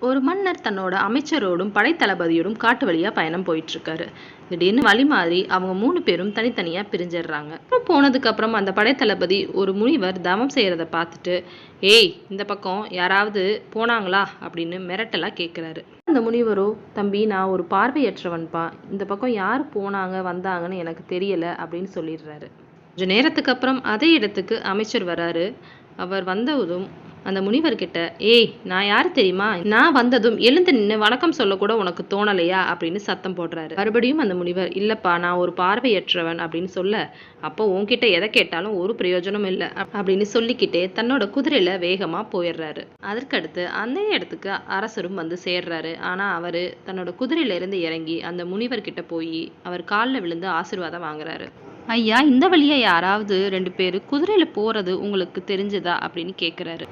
ஒரு மன்னர் தன்னோட அமைச்சரோடும் படைத்தளபதியோடும் காட்டு வழியா பயணம் போயிட்டு இருக்காரு திடீர்னு வழி மாறி அவங்க மூணு பேரும் தனித்தனியா பிரிஞ்சிடுறாங்க. அப்புறம் போனதுக்கு அப்புறம் அந்த படைத்தளபதி ஒரு முனிவர் தவம் செய்யறத பார்த்துட்டு ஏய் இந்த பக்கம் யாராவது போனாங்களா? அப்படின்னு மிரட்டலா கேட்குறாரு அந்த முனிவரோ தம்பி நான் ஒரு பார்வையற்றவன்பா. இந்த பக்கம் யார் போனாங்க வந்தாங்கன்னு எனக்கு தெரியல அப்படின்னு சொல்லிடுறாரு. கொஞ்ச நேரத்துக்கு அப்புறம் அதே இடத்துக்கு அமைச்சர் வராரு. அவர் வந்ததும் அந்த முனிவர்கிட்ட ஏய் நான் யாரு தெரியுமா? நான் வந்ததும் எழுந்து நின்று வணக்கம் சொல்லக்கூட உனக்கு தோணலையா? அப்படின்னு சத்தம் போடுறாரு. மறுபடியும் அந்த முனிவர் இல்லப்பா நான் ஒரு பார்வையற்றவன் அப்படின்னு சொல்ல அப்போ உன்கிட்ட எதை கேட்டாலும் ஒரு பிரயோஜனம் இல்லை அப்படின்னு சொல்லிக்கிட்டே தன்னோட குதிரையில வேகமா போயிடுறாரு. அதற்கடுத்து அந்த இடத்துக்கு அரசரும் வந்து சேர்றாரு. ஆனா அவரு தன்னோட குதிரையில இருந்து இறங்கி அந்த முனிவர்கிட்ட போய் அவர் காலில் விழுந்து ஆசீர்வாதம் வாங்குறாரு. ஐயா இந்த வழியா யாராவது ரெண்டு பேர் குதிரையில போறது உங்களுக்கு தெரிஞ்சதா? அப்படின்னு கேக்குறாரு.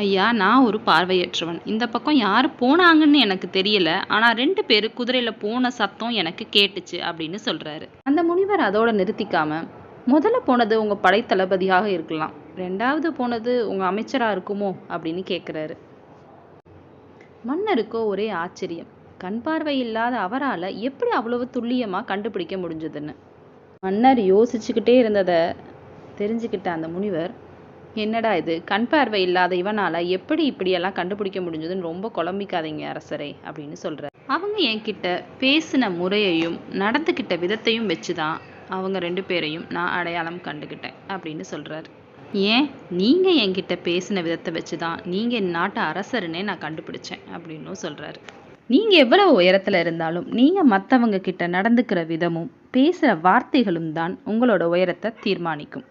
ஐயா நான் ஒரு பார்வையற்றவன். இந்த பக்கம் யார் போனாங்கன்னு எனக்கு தெரியல. ஆனால் ரெண்டு பேர் குதிரையில் போன சத்தம் எனக்கு கேட்டுச்சு அப்படின்னு சொல்கிறாரு அந்த முனிவர் அதோட நிறுத்திக்காம முதல்ல போனது உங்கள் படைத்தளபதியாக இருக்கலாம். ரெண்டாவது போனது உங்கள் அமைச்சராக இருக்குமோ? அப்படின்னு கேட்குறாரு மன்னருக்கோ ஒரே ஆச்சரியம். கண் பார்வை இல்லாத அவரால் எப்படி அவ்வளவு துல்லியமாக கண்டுபிடிக்க முடிஞ்சதுன்னு. மன்னர் யோசிச்சுக்கிட்டே இருந்ததை தெரிஞ்சுக்கிட்ட அந்த முனிவர் என்னடா இது? கண் பார்வை இல்லாத இவனால எப்படி இப்படியெல்லாம் கண்டுபிடிக்க முடிஞ்சதுன்னு ரொம்ப குழம்பிக்காதீங்க அரசரே அப்படின்னு சொல்றாரு. அவங்க என்கிட்ட பேசின முறையையும் நடந்துக்கிட்ட விதத்தையும் வச்சுதான் அவங்க ரெண்டு பேரையும் நான் அடையாளம் கண்டுக்கிட்டேன் அப்படின்னு சொல்றாரு. ஏன்? நீங்க என்கிட்ட பேசின விதத்தை வச்சுதான் நீங்க என் நாட்டு அரசருன்னே நான் கண்டுபிடிச்சேன் அப்படின்னும் சொல்றாரு. நீங்க எவ்வளவு உயரத்துல இருந்தாலும் நீங்க மத்தவங்க கிட்ட நடந்துக்கிற விதமும் பேசுகிற வார்த்தைகளும் தான் உங்களோட உயரத்தை தீர்மானிக்கும்.